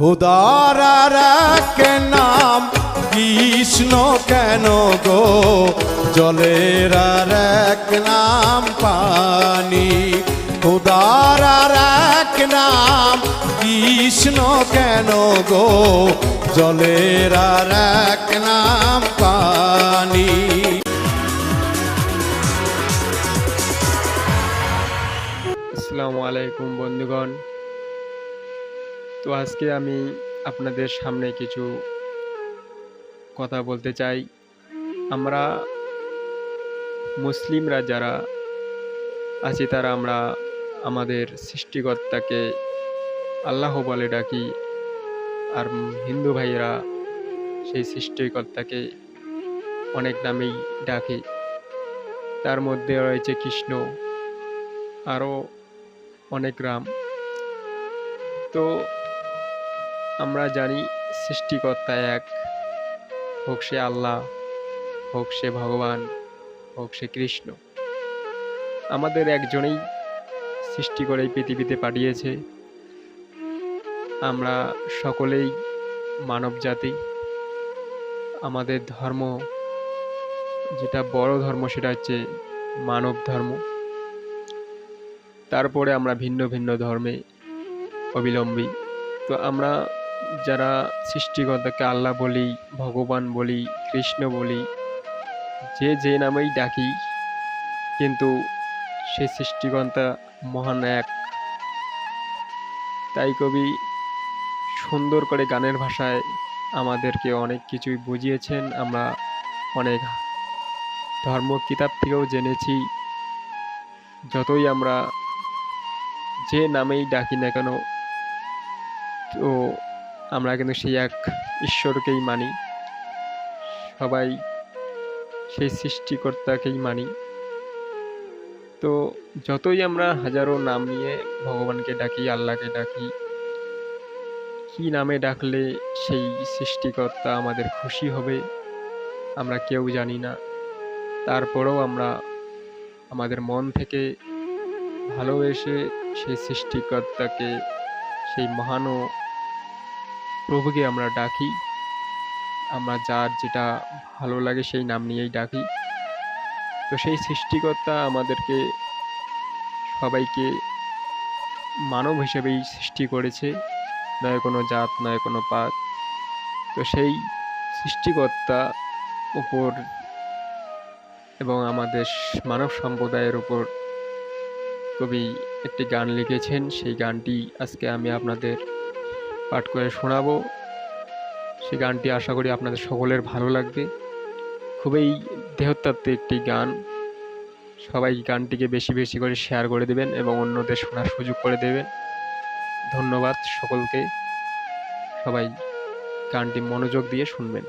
খুদার এক নাম, কৃষ্ণ কেন গো? জলের এক নাম, পানি। খুদার এক নাম, কৃষ্ণ কেন গো? জলের এক নাম, পানি। আসসালামু আলাইকুম বন্ধুগণ। তো আজকে আমি আপনাদের সামনে কিছু কথা বলতে চাই। আমরা মুসলিমরা যারা আছি, তারা আমরা আমাদের সৃষ্টিকর্তাকে আল্লাহ বলে ডাকি আর হিন্দু ভাইয়েরা সেই সৃষ্টিকর্তাকে অনেক নামেই ডাকে। তার মধ্যে রয়েছে কৃষ্ণ, আরও অনেক রাম। তো আমরা জানি সৃষ্টিকর্তা এক। হোক সে আল্লাহ, হোক সে ভগবান, হোক সে কৃষ্ণ। আমাদের একজনেই সৃষ্টি করে এই পৃথিবীতে পাঠিয়েছে। আমরা সকলেই মানব জাতি। আমাদের ধর্ম, যেটা বড় ধর্ম, সেটা হচ্ছে মানব ধর্ম। তারপরে আমরা ভিন্ন ভিন্ন ধর্মে অবিলম্বী। তো আমরা যারা সৃষ্টিকর্তাকে আল্লাহ বলি, ভগবান বলি, কৃষ্ণ বলি, যে যে নামেই ডাকি, কিন্তু সে সৃষ্টিকর্তা মহান এক। তাই কবি সুন্দর করে গানের ভাষায় আমাদেরকে অনেক কিছুই বুঝিয়েছেন। আমরা অনেক ধর্ম কিতাব থেকেও জেনেছি। যতই আমরা যে নামেই ডাকি না কেন, তো আমরা কিন্তু সেই এক ঈশ্বরকেই মানি। সবাই সেই সৃষ্টিকর্তাকেই মানি। তো যতই আমরা হাজারো নাম নিয়ে ভগবানকে ডাকি, আল্লাহকে ডাকি, কি নামে ডাকলে সেই সৃষ্টিকর্তা আমাদের খুশি হবে, আমরা কেউ জানি না। তারপরেও আমরা আমাদের মন থেকে ভালোবেসে সেই সৃষ্টিকর্তাকে, সেই মহান প্রভুকে আমরা ডাকি। আমরা যার যেটা ভালো লাগে সেই নাম নিয়েই ডাকি। তো সেই সৃষ্টিকর্তা আমাদেরকে সবাইকে মানব হিসেবেই সৃষ্টি করেছে। নয় কোনো জাত, নয় কোনো পাত। তো সেই সৃষ্টিকর্তা উপর এবং আমাদের মানব সম্প্রদায়ের উপর কবি একটি গান লিখেছেন। সেই গানটি আজকে আমি আপনাদের পাঠ করে শোনাবো। সেই গানটি আশা করি আপনাদের সকলের ভালো লাগবে। খুবই দেহতাত্ত্বিক একটি গান। সবাই গানটিকে বেশি বেশি করে শেয়ার করে দেবেন এবং অন্যদের শোনার সুযোগ করে দেবেন। ধন্যবাদ সকলকে। সবাই গানটি মনোযোগ দিয়ে শুনবেন।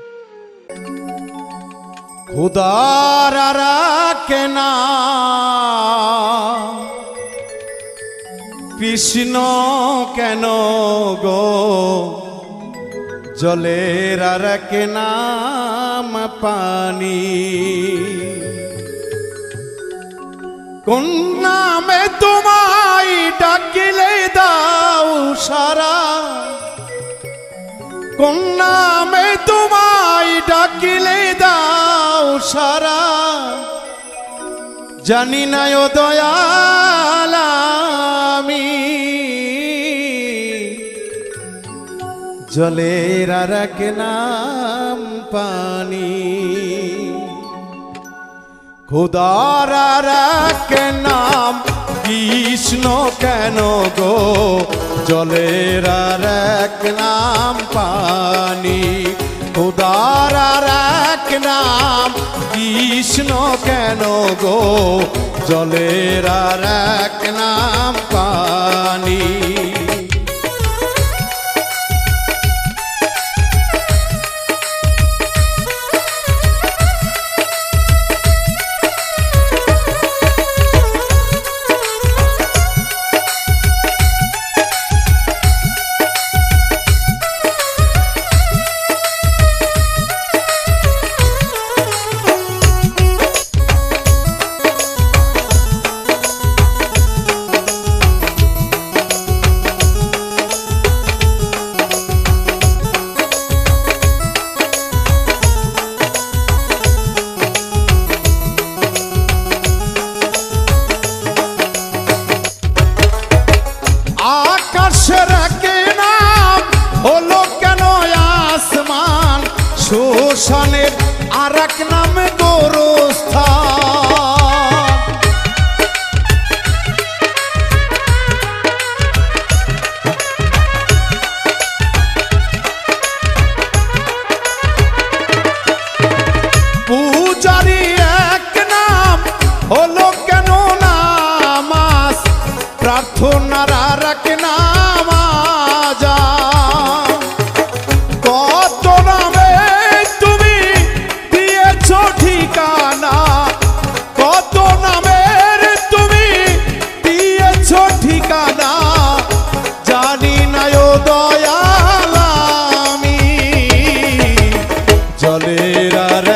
খুদার নাম কৃষ্ণ কেন গো? জলের আর নাম পানি। কোন নামে তোমায় ডাকিলে দাও সারা? কোন নামে তোমায় ডাকিলে দাও সারা? জানি না ও দয়াল জলের আর নাম পানি। খুদার আর নাম কৃষ্ণ কেন গো? জলের আর নাম পানি। খুদার আর নাম কৃষ্ণ কেন গো? জলের আর নাম পানি। মুশরাকে নাম হলো কেন আসমান? শোষণের আর এক নাম ভক্ত তুমি দিয়েছ ঠিকানা। কত নামের তুমি দিয়েছ ঠিকানা। জানি না আমি। জলের আর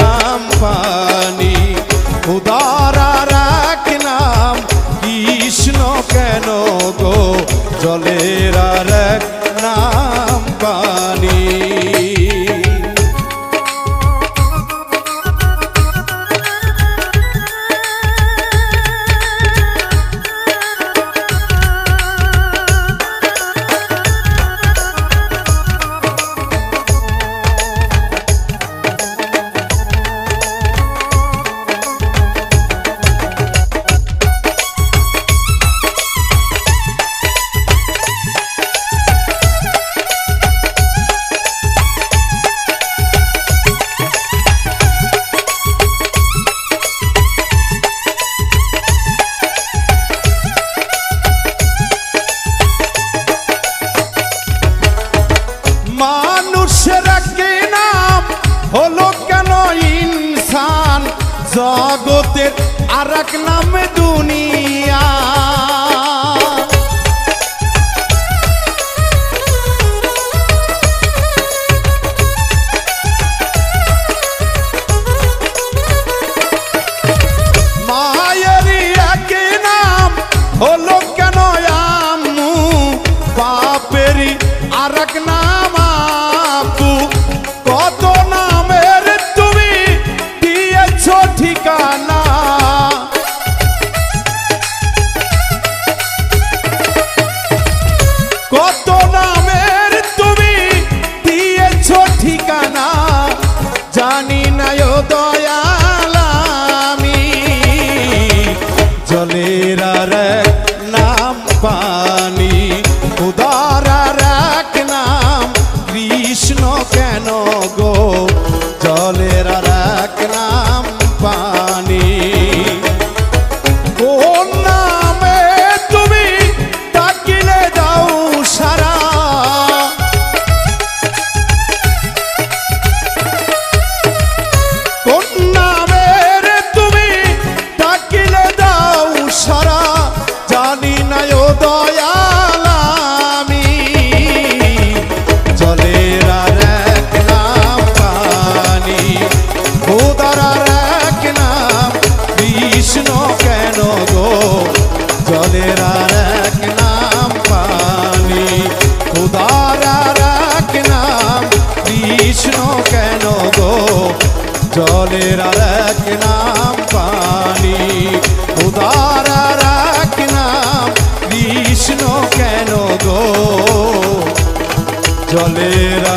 নাম পানি, উদার আর নাম। কৃষ্ণ কেন গো? জলের আর এক আর এক নাম দুনিয়া হলো কেন আম্মু বাপেরই আর এক না নাম খোদার নাম কেন গো? জলের নাম পানি। উদার আর নাম, কৃষ্ণ কেন গো? জলের